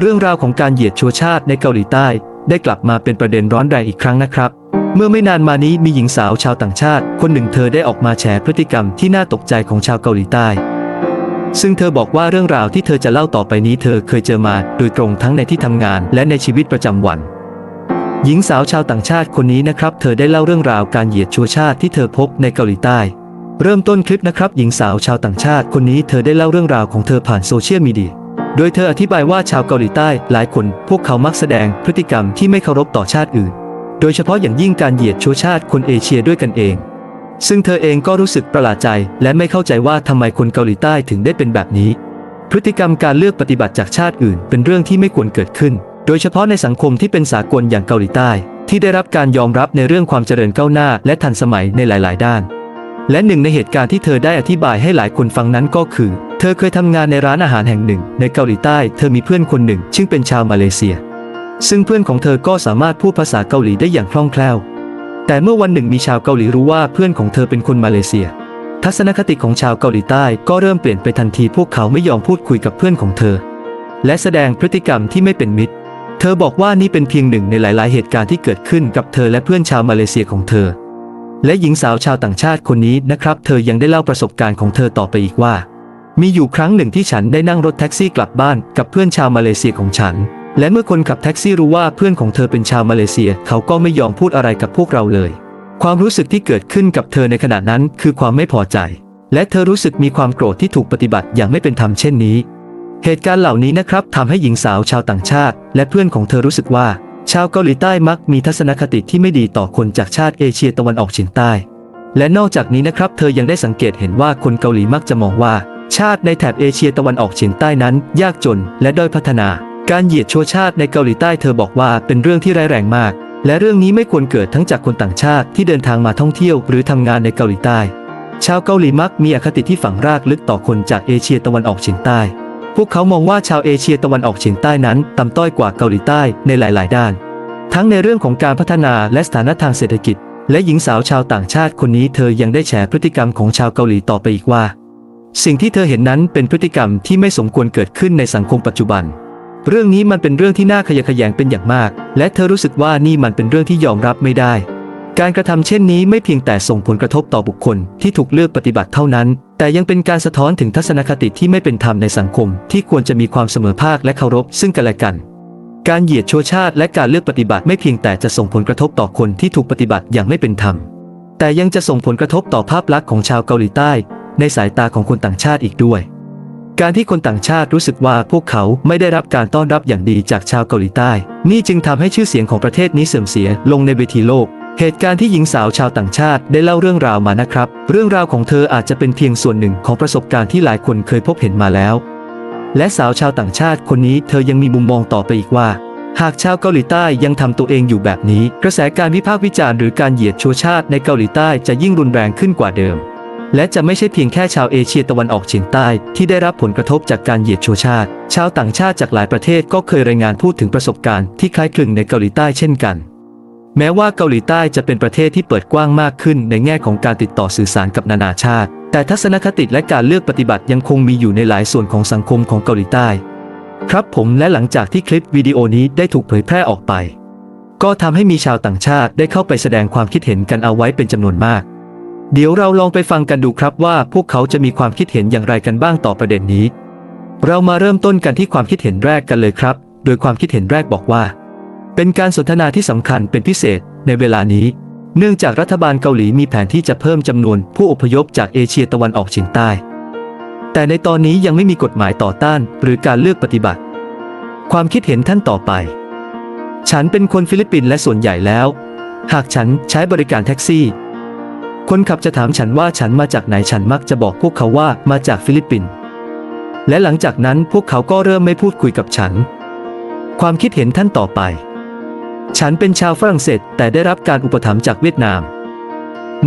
เรื่องราวของการเหยียดชัวชาติในเกาหลีใต้ ได้กลับมาเป็นประเด็นร้อนแรงอีกครั้งนะครับ เมื่อไม่นานมานี้มีหญิงสาวชาวต่างชาติ คนหนึ่งเธอได้ออกมาแฉพฤติกรรมที่น่าตกใจของชาวเกาหลีใต้ ซึ่งเธอบอกว่าเรื่องราวที่เธอจะเล่าต่อไปนี้เธอเคยเจอมาโดยตรงทั้งในที่ทำงานและในชีวิตประจำวัน หญิงสาวชาวต่างชาติคนนี้นะครับ เธอได้เล่าเรื่องราวการเหยียดชัวชาติที่เธอพบในเกาหลีใต้เริ่มต้นคลิปนะครับ หญิงสาวชาวต่างชาติคนนี้เธอได้เล่าเรื่องราวของเธอผ่านโซเชียลมีเดีย โดยเธออธิบายว่าชาวเกาหลีใต้หลายคนพวกเขามักแสดงพฤติกรรมที่ไม่เคารพต่อชาติอื่น โดยเฉพาะอย่างยิ่งการเหยียดชัวชาติคนเอเชียด้วยกันเอง ซึ่งเธอเองก็รู้สึกประหลาดใจ และไม่เข้าใจว่าทำไมคนเกาหลีใต้ถึงได้เป็นแบบนี้ พฤติกรรมการเลือกปฏิบัติจากชาติอื่น เป็นเรื่องที่ไม่ควรเกิดขึ้น โดยเฉพาะในสังคมที่เป็นสากลอย่างเกาหลีใต้ ที่ได้รับการยอมรับในเรื่องความเจริญก้าวหน้า และทันสมัยในหลาย ๆ ด้าน และหนึ่งในเหตุการณ์ที่เธอได้อธิบายให้หลายคนฟังนั้นก็คือ เธอเคยทำงานในร้านอาหารแห่งหนึ่ง ในเกาหลีใต้ เธอมีเพื่อนคนหนึ่ง ซึ่งเป็นชาวมาเลเซีย ซึ่งเพื่อนของเธอก็สามารถพูดภาษาเกาหลีได้อย่างคล่องแคล่ว แต่เมื่อวันหนึ่งมีชาวเกาหลีรู้ว่าเพื่อนของเธอเป็นคนมาเลเซีย ทัศนคติของชาวเกาหลีใต้ก็เริ่มเปลี่ยนไปทันทีพวกเขาไม่ยอมพูดคุยกับเพื่อนของเธอ และแสดงพฤติกรรมที่ไม่เป็นมิตร เธอบอกว่านี่เป็นเพียงหนึ่งในหลาย ๆ เหตุการณ์ที่เกิดขึ้นกับเธอและเพื่อนชาวมาเลเซียของเธอ และหญิงสาวชาวต่างชาติคนนี้นะครับ เธอยังได้เล่าประสบการณ์ของเธอต่อไปอีกว่า มีอยู่ครั้งหนึ่งที่ฉันได้นั่งรถแท็กซี่กลับบ้านกับเพื่อนชาวมาเลเซียของฉัน และเมื่อคนขับแท็กซี่รู้ว่าเพื่อนของเธอเป็นชาวมาเลเซีย เขาก็ไม่ยอมพูดอะไรกับพวกเราเลย ความรู้สึกที่เกิดขึ้นกับเธอในขณะนั้นคือความไม่พอใจ และเธอรู้สึกมีความโกรธที่ถูกปฏิบัติอย่างไม่เป็นธรรมเช่นนี้ เหตุการณ์เหล่านี้นะครับทำให้หญิงสาวชาวต่างชาติ และเพื่อนของเธอรู้สึกว่า ชาวเกาหลีใต้มักมีทัศนคติที่ไม่ดีต่อคนจากชาติเอเชียตะวันออกเฉียงใต้ และนอกจากนี้นะครับ เธอยังได้สังเกตเห็นว่าคนเกาหลีมักจะมองว่า ชาติในแถบเอเชียตะวันออกเฉียงใต้นั้น ยากจนและด้อยพัฒนา การเหยียดชั่วชาติในเกาหลีใต้เธอบอกว่าเป็นเรื่องที่ร้ายแรงมาก และเรื่องนี้ไม่ควรเกิดทั้งจากคนต่างชาติที่เดินทางมาท่องเที่ยวหรือทำงานในเกาหลีใต้ ชาวเกาหลีมักมีอคติที่ฝังรากลึกต่อคนจากเอเชียตะวันออกเฉียงใต้ พวกเขามองว่าชาวเอเชียตะวันออกเฉียงใต้นั้นต่ำต้อยกว่าเกาหลีใต้ในหลาย ๆ ด้าน ทั้งในเรื่องของการพัฒนาและสถานะทางเศรษฐกิจ และหญิงสาวชาวต่างชาติคนนี้เธอยังได้แฉพฤติกรรมของชาวเกาหลีต่อไปอีกว่า สิ่งที่เธอเห็นนั้นเป็นพฤติกรรมที่ไม่สมควรเกิดขึ้นในสังคมปัจจุบัน เรื่องนี้มันเป็นเรื่องที่น่าขยะแขยงเป็นอย่างมาก และเธอรู้สึกว่านี่มันเป็นเรื่องที่ยอมรับไม่ได้การกระทำเช่นนี้ไม่เพียงแต่ส่งผลกระทบต่อบุคคลที่ถูกเลือกปฏิบัติเท่านั้น แต่ยังเป็นการสะท้อนถึงทัศนคติที่ไม่เป็นธรรมในสังคม ที่ควรจะมีความเสมอภาคและเคารพซึ่งกันและกัน การเหยียดชั่วชาติและการเลือกปฏิบัติไม่เพียงแต่จะส่งผลกระทบต่อคนที่ถูกปฏิบัติอย่างไม่เป็นธรรม แต่ยังจะส่งผลกระทบต่อภาพลักษณ์ของชาวเกาหลีใต้ ในสายตาของคนต่างชาติอีกด้วย การที่คนต่างชาติรู้สึกว่าพวกเขาไม่ได้รับการต้อนรับอย่างดีจากชาวเกาหลีใต้ นี่จึงทำให้ชื่อเสียงของประเทศนี้เสื่อมเสียลงในเวทีโลก เหตุการณ์ที่หญิงสาวชาวต่างชาติได้เล่าเรื่องราวมานะครับ เรื่องราวของเธออาจจะเป็นเพียงส่วนหนึ่งของประสบการณ์ที่หลายคนเคยพบเห็นมาแล้ว และสาวชาวต่างชาติคนนี้เธอยังมีมุมมองต่อไปอีกว่า หากชาวเกาหลีใต้ยังทำตัวเองอยู่แบบนี้ กระแสการวิพากษ์วิจารณ์หรือการเหยียดชัวชาติในเกาหลีใต้จะยิ่งรุนแรงขึ้นกว่าเดิม และจะไม่ใช่เพียงแค่ชาวเอเชียตะวันออกเฉียงใต้ ที่ได้รับผลกระทบจากการเหยียดชัวชาติ ชาวต่างชาติจากหลายประเทศก็เคยรายงานพูดถึงประสบการณ์ที่คล้ายคลึงในเกาหลีใต้เช่นกัน แม้ว่าเกาหลีใต้จะเป็นประเทศที่เปิดกว้างมากขึ้นในแง่ของการติดต่อสื่อสารกับนานาชาติ แต่ทัศนคติและการเลือกปฏิบัติยังคงมีอยู่ในหลายส่วนของสังคมของเกาหลีใต้ ครับผมและหลังจากที่คลิปวิดีโอนี้ได้ถูกเผยแพร่ออกไป ก็ทำให้มีชาวต่างชาติได้เข้าไปแสดงความคิดเห็นกันเอาไว้เป็นจำนวนมาก เดี๋ยวเราลองไปฟังกันดูครับว่าพวกเขาจะมีความคิดเห็นอย่างไรกันบ้างต่อประเด็นนี้ เรามาเริ่มต้นกันที่ความคิดเห็นแรกกันเลยครับ โดยความคิดเห็นแรกบอกว่า เป็นการสนทนาที่สำคัญเป็นพิเศษในเวลานี้ เนื่องจากรัฐบาลเกาหลีมีแผนที่จะเพิ่มจำนวนผู้อพยพจากเอเชียตะวันออกเฉียงใต้ แต่ในตอนนี้ยังไม่มีกฎหมายต่อต้านหรือการเลือกปฏิบัติ ความคิดเห็นท่านต่อไป ฉันเป็นคนฟิลิปปินส์และส่วนใหญ่แล้ว หากฉันใช้บริการแท็กซี่ คนขับจะถามฉันว่าฉันมาจากไหนฉันมักจะบอกพวกเขาว่ามาจากฟิลิปปินส์และหลังจากนั้นพวกเขาก็เริ่มไม่พูดคุยกับฉัน ความคิดเห็นท่านต่อไป ฉันเป็นชาวฝรั่งเศส แต่ได้รับการอุปถัมภ์จากเวียดนาม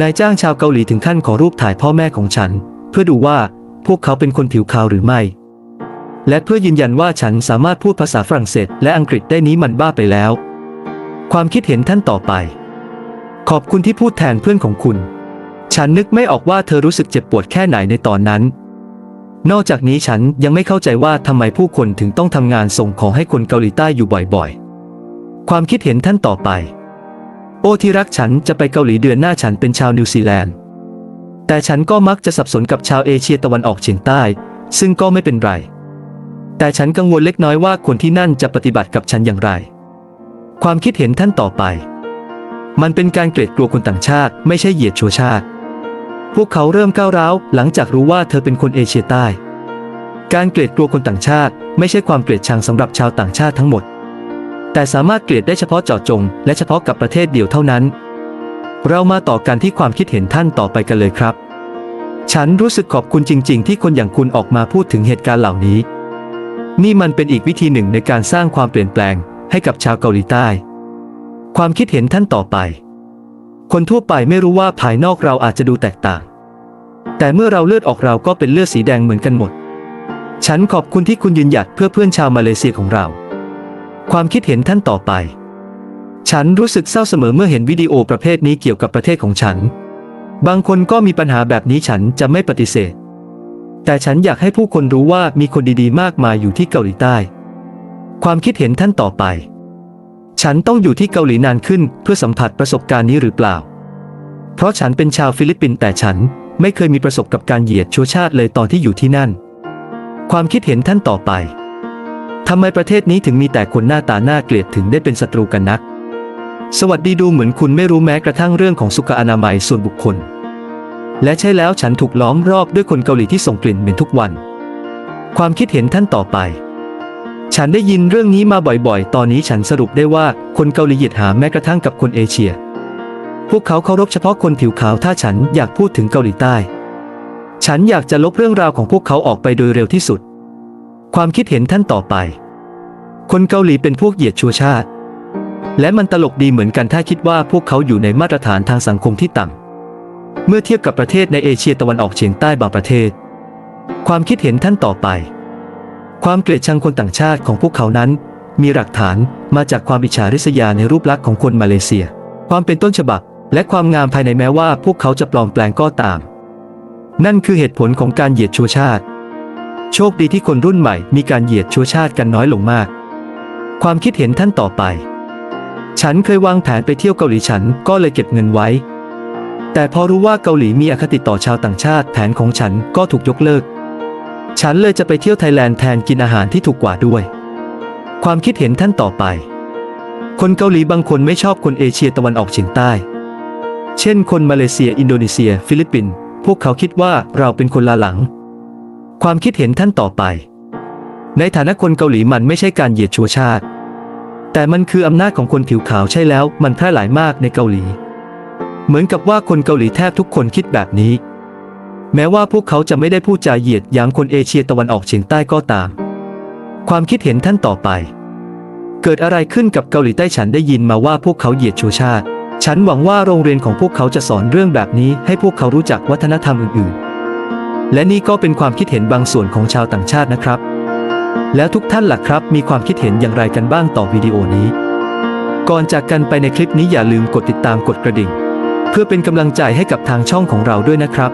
นายจ้างชาวเกาหลีถึงขั้นขอรูปถ่ายพ่อแม่ของฉัน เพื่อดูว่าพวกเขาเป็นคนผิวขาวหรือไม่ และเพื่อยืนยันว่าฉันสามารถพูดภาษาฝรั่งเศส และอังกฤษได้นี้มันบ้าไปแล้ว ความคิดเห็นท่านต่อไป ขอบคุณที่พูดแทนเพื่อนของคุณ ฉันนึกไม่ออกว่าเธอรู้สึกเจ็บปวดแค่ไหนในตอนนั้น นอกจากนี้ฉันยังไม่เข้าใจว่าทำไมผู้คนถึงต้องทำงานส่งของให้คนเกาหลีใต้อยู่บ่อยๆ ความคิดเห็นท่านต่อไป โอ้ที่รักฉันจะไปเกาหลีเดือนหน้าฉันเป็นชาวนิวซีแลนด์ แต่ฉันก็มักจะสับสนกับชาวเอเชียตะวันออกเฉียงใต้ ซึ่งก็ไม่เป็นไร แต่ฉันกังวลเล็กน้อยว่าคนที่นั่นจะปฏิบัติกับฉันอย่างไร ความคิดเห็นท่านต่อไป มันเป็นการเกลียดกลัวคนต่างชาติ ไม่ใช่เหยียดชัวชาติ พวกเขาเริ่มก้าวร้าวหลังจากรู้ว่าเธอเป็นคนเอเชียใต้ การเกลียดกลัวคนต่างชาติ ไม่ใช่ความเกลียดชังสำหรับชาวต่างชาติทั้งหมด แต่สามารถเกลียดได้เฉพาะเจาะจง และเฉพาะกับประเทศเดียวเท่านั้น เรามาต่อกันที่ความคิดเห็นท่านต่อไปกันเลยครับ ฉันรู้สึกขอบคุณจริง ๆ ที่คนอย่างคุณออกมาพูดถึงเหตุการณ์เหล่านี้ นี่มันเป็นอีกวิธีหนึ่งในการสร้างความเปลี่ยนแปลง ให้กับชาวเกาหลีใต้ ความคิดเห็นท่านต่อไป คนทั่วไปไม่รู้ว่าภายนอกเราอาจจะดูแตกต่าง แต่เมื่อเราเลือดออกเราก็เป็นเลือดสีแดงเหมือนกันหมด ฉันขอบคุณที่คุณยืนหยัดเพื่อเพื่อนชาวมาเลเซียของเรา ความคิดเห็นท่านต่อไป ฉันรู้สึกเศร้าเสมอเมื่อเห็นวิดีโอประเภทนี้เกี่ยวกับประเทศของฉัน บางคนก็มีปัญหาแบบนี้ฉันจะไม่ปฏิเสธ แต่ฉันอยากให้ผู้คนรู้ว่ามีคนดีๆ มากมายอยู่ที่เกาหลีใต้ ความคิดเห็นท่านต่อไป ฉันต้องอยู่ที่เกาหลีนานขึ้นเพื่อสัมผัสประสบการณ์นี้หรือเปล่า เพราะฉันเป็นชาวฟิลิปปินส์แต่ฉันไม่เคยมีประสบกับการเหยียดชั่วชาติเลยตอนที่อยู่ที่นั่น ความคิดเห็นท่านต่อไป ทำไมประเทศนี้ถึงมีแต่คนหน้าตาน่าเกลียดถึงได้เป็นศัตรูกันนัก สวัสดีดูเหมือนคุณไม่รู้แม้กระทั่งเรื่องของสุขอนามัยส่วนบุคคล และใช่แล้วฉันถูกล้อมรอบด้วยคนเกาหลีที่ส่งกลิ่นเหม็นทุกวัน ความคิดเห็นท่านต่อไป ฉันได้ยินเรื่องนี้มาบ่อยๆ ตอนนี้ฉันสรุปได้ว่าคนเกาหลีเหยียดหามแม้กระทั่งกับคนเอเชีย พวกเขาเคารพเฉพาะคนผิวขาวถ้าฉันอยากพูดถึงเกาหลีใต้ ฉันอยากจะลบเรื่องราวของพวกเขาออกไปโดยเร็วที่สุด ความคิดเห็นท่านต่อไป คนเกาหลีเป็นพวกเหยียดชัวชาติ และมันตลกดีเหมือนกันถ้าคิดว่าพวกเขาอยู่ในมาตรฐานทางสังคมที่ต่ำ เมื่อเทียบกับประเทศในเอเชียตะวันออกเฉียงใต้บางประเทศ ความคิดเห็นท่านต่อไป ความเกลียดชังคนต่างชาติของพวกเขานั้น มีหลักฐานมาจากความอิจฉาริษยาในรูปลักษณ์ของคนมาเลเซีย ความเป็นต้นฉบับและความงามภายในแม้ว่าพวกเขาจะปลอมแปลงก็ตาม นั่นคือเหตุผลของการเหยียดชัวชาติ โชคดีที่คนรุ่นใหม่มีการเหยียดชั่วชาติกันน้อยลงมาก ความคิดเห็นท่านต่อไป ฉันเคยวางแผนไปเที่ยวเกาหลีฉันก็เลยเก็บเงินไว้ แต่พอรู้ว่าเกาหลีมีอคติต่อชาวต่างชาติแผนของฉันก็ถูกยกเลิก ฉันเลยจะไปเที่ยวไทยแลนด์แทนกินอาหารที่ถูกกว่าด้วย ความคิดเห็นท่านต่อไป คนเกาหลีบางคนไม่ชอบคนเอเชียตะวันออกเฉียงใต้ เช่น คนมาเลเซีย อินโดนีเซีย ฟิลิปปินส์พวกเขาคิดว่าเราเป็นคนลาหลัง ความคิดเห็นท่านต่อไป ในฐานะคนเกาหลีมันไม่ใช่การเหยียดชัวชาติ แต่มันคืออำนาจของคนผิวขาวใช่แล้ว มันแพร่หลายมากในเกาหลี เหมือนกับว่าคนเกาหลีแทบทุกคนคิดแบบนี้ แม้ว่าพวกเขาจะไม่ได้พูดจาเหยียดหยามคนเอเชียตะวันออกเฉียงใต้ก็ตาม ความคิดเห็นท่านต่อไป เกิดอะไรขึ้นกับเกาหลีใต้ฉันได้ยินมาว่าพวกเขาเหยียดชัวชาติ ฉันหวังว่าโรงเรียนของพวกเขาจะสอนเรื่องแบบนี้ให้พวกเขารู้จักวัฒนธรรมอื่นๆ และนี่ก็เป็นความคิดเห็นบางส่วนของชาวต่างชาตินะครับ แล้วทุกท่านล่ะครับ มีความคิดเห็นอย่างไรกันบ้างต่อวิดีโอนี้ ก่อนจากกันไปในคลิปนี้อย่าลืมกดติดตามกดกระดิ่ง เพื่อเป็นกำลังใจให้กับทางช่องของเราด้วยนะครับ